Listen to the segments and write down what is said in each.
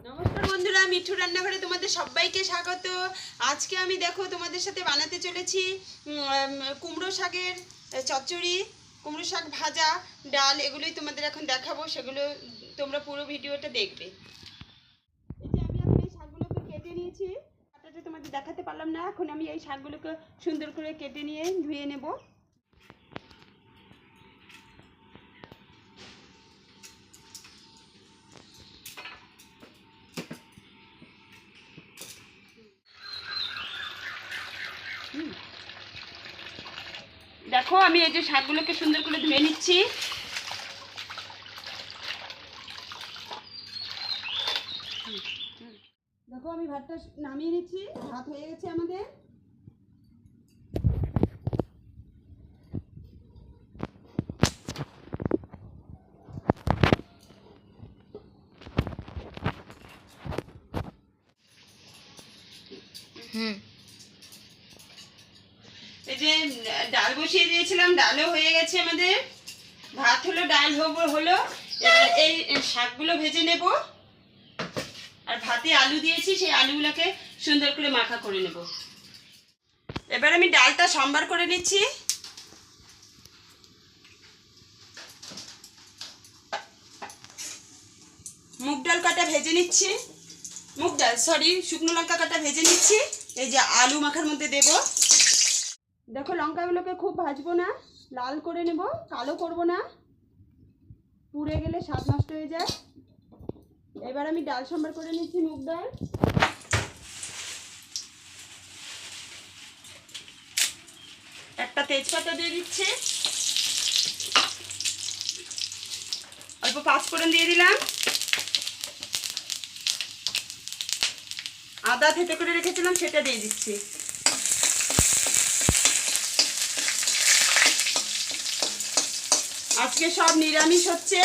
নমস্কার বন্ধুরা, মিঠু রান্নাঘরে তোমাদের সবাইকে স্বাগত। আজকে আমি দেখো তোমাদের সাথে বানাতে চলেছি কুমড়ো শাকের চচ্চড়ি, কুমড়ো শাক ভাজা, ডাল, এগুলোই তোমাদের এখন দেখাবো, সেগুলো তোমরা পুরো ভিডিওটা দেখবে। এই যে আমি এখন এই শাকগুলোকে কেটে নিয়েছি কাটাটা তোমাদের দেখাতে পারলাম না, এখন আমি এই শাকগুলোকে সুন্দর করে কেটে নিয়ে ধুয়ে নেব। দেখো, আমি এই যে শাকগুলোকে সুন্দর করে ধুয়ে নিচ্ছি। দেখো, আমি ভাতটা নামিয়ে নিচ্ছি। ভাত হয়ে গেছে আমাদের। হুম। যে ডাল বসিয়ে দিয়েছিলাম, ডালও হয়ে গেছে আমাদের। ভাত হলো, ডাল হব, হলো। এবার এই শাকগুলো ভেজে নেব। আর ভাতে আলু দিয়েছি, সেই আলুগুলোকে সুন্দর করে মাখা করে নেব। এবার আমি ডালটা সম্বার করে নিচ্ছি। মুগ ডাল কাটা ভেজে নিচ্ছি? মুগ ডাল সরি শুকনো লঙ্কা কাটা ভেজে নিচ্ছি। এই যে আলু মাখার মধ্যে দেবো। দেখো লঙ্কাগুলোকে খুব ভাজবো না, লাল করে নেব, কালো করব না। পুড়ে গেলে স্বাদ নষ্ট হয়ে যায়। এবার আমি ডাল সম্বার করে নিচ্ছি মুগ ডাল। একটা তেজপাতা দিয়ে দিচ্ছি। অল্প পাঁচফোড়ন দিয়ে দিলাম। আদা থেতে করে রেখেছিলাম, সেটা দিয়ে দিচ্ছি। আজকে সব নিরামিষ হচ্ছে।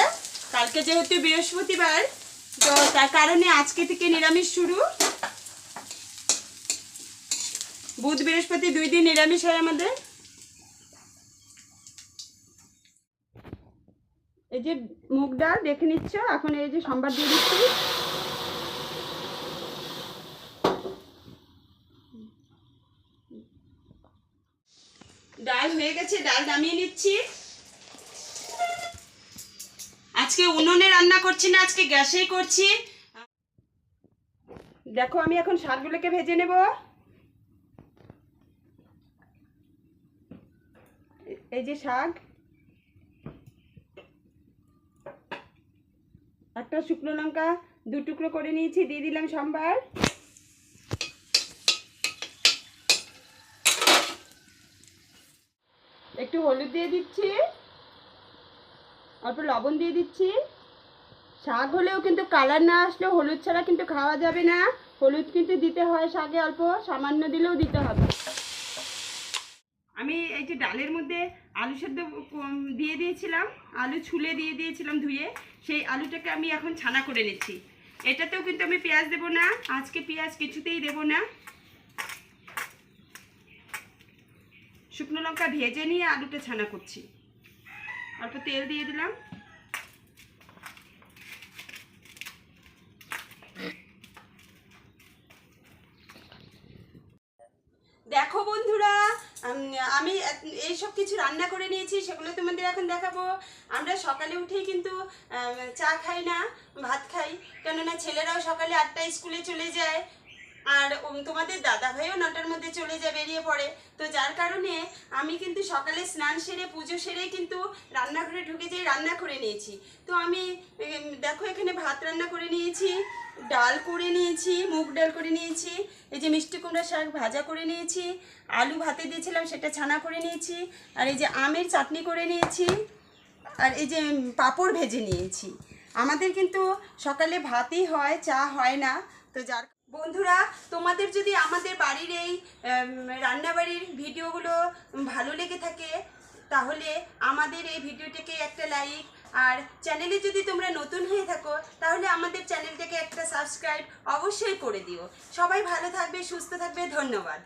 কালকে যেহেতু বৃহস্পতিবার, তো তার কারণে আজকে থেকে নিরামিষ শুরু। বুধ, বৃহস্পতি দুই দিন নিরামিষ হয় আমাদের। এই যে মুগ ডাল, দেখে নিচ্ছ? এখন এই যে সম্বাদ দিয়ে দিচ্ছি। ডাল হয়ে গেছে, ডাল নামিয়ে নিচ্ছি। আজকে উনুনে রান্না করছি না, আজকে গ্যাসেই করছি। দেখো, আমি এখন শাকগুলোকে ভেজে নেব। এই যে শাক। একটা শুকনো লঙ্কা দু টুকরো করে নিয়েছি, দিয়ে দিলাম সম্বার। একটু হলুদ দিয়ে দিচ্ছি। অল্প লবণ দিয়ে দিচ্ছি। শাক হলেও কিন্তু কালার না আসলেও হলুদ ছাড়া কিন্তু খাওয়া যাবে না। হলুদ কিন্তু দিতে হয় শাকে অল্প, সামান্য দিলেও দিতে হবে। আমি এই যে ডালের মধ্যে আলু সেদ্ধ দিয়ে দিয়েছিলাম, আলু ছুলে দিয়ে দিয়েছিলাম ধুয়ে, সেই আলুটাকে আমি এখন ছানা করে নিচ্ছি। এটাতেও কিন্তু আমি পেঁয়াজ দেবো না, আজকে পেঁয়াজ কিছুতেই দেবো না। শুকনো লঙ্কা ভেজে নিয়ে আলুটা ছানা করছি। অল্প তেল দিয়ে দিলাম। দেখো বন্ধুরা আমি এইসব কিছু রান্না করে নিয়েছি, সেগুলো তোমাদের এখন দেখাবো। আমরা সকালে উঠেই কিন্তু চা খাই না, ভাত খাই। কেননা ছেলেরাও সকালে আটটায় স্কুলে চলে যায়। আর তোমাদের দাদা ভাইও নটার মধ্যে চলে যায় বেরিয়ে পড়ে। তো যার কারণে আমি কিন্তু সকালে স্নান সেরে, পুজো সেরে কিন্তু রান্নাঘরে ঢুকে যেয়ে রান্না করে নিয়েছি। তো আমি দেখো এখানে ভাত রান্না করে নিয়েছি, ডাল করে নিয়েছি, মুগ ডাল করে নিয়েছি, এই যে মিষ্টি কুমড়া শাক ভাজা করে নিয়েছি, আলু ভাতে দিয়েছিলাম সেটা ছানা করে নিয়েছি, আর এই যে আমের চাটনি করে নিয়েছি, আর এই যে পাঁপড় ভেজে নিয়েছি। আমাদের কিন্তু সকালে ভাতই হয়, চা হয় না। তো যার বন্ধুরা, তোমাদের যদি আমাদের বাড়ির এই রান্নাবাড়ির ভিডিওগুলো ভালো লেগে থাকে, তাহলে আমাদের এই ভিডিওটাকে একটা লাইক আর চ্যানেলে যদি তোমরা নতুন হয়ে থাকো, তাহলে আমাদের চ্যানেলটাকে একটা সাবস্ক্রাইব অবশ্যই করে দিও। সবাই ভালো থাকবে, সুস্থ থাকবে, ধন্যবাদ।